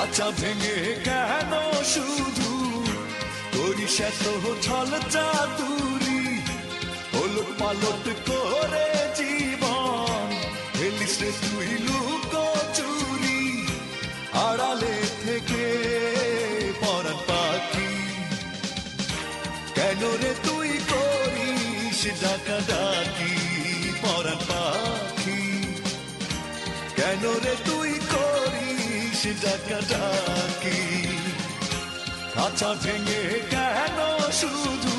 খাঁচা ভেঙে কেন শুধু? করিস এত ছল চাতুরি ওলট পালট করে জীবন ফেলিস রে তুই লুকো চুরি আড়ালে থেকে পরান পাখি। কেন রে তুই করিস ডাকা ডাকি পরান পাখি? কেন রে তুই করিস ডাকা ডাকি আচ্ছা ভেঙে কেন শুধু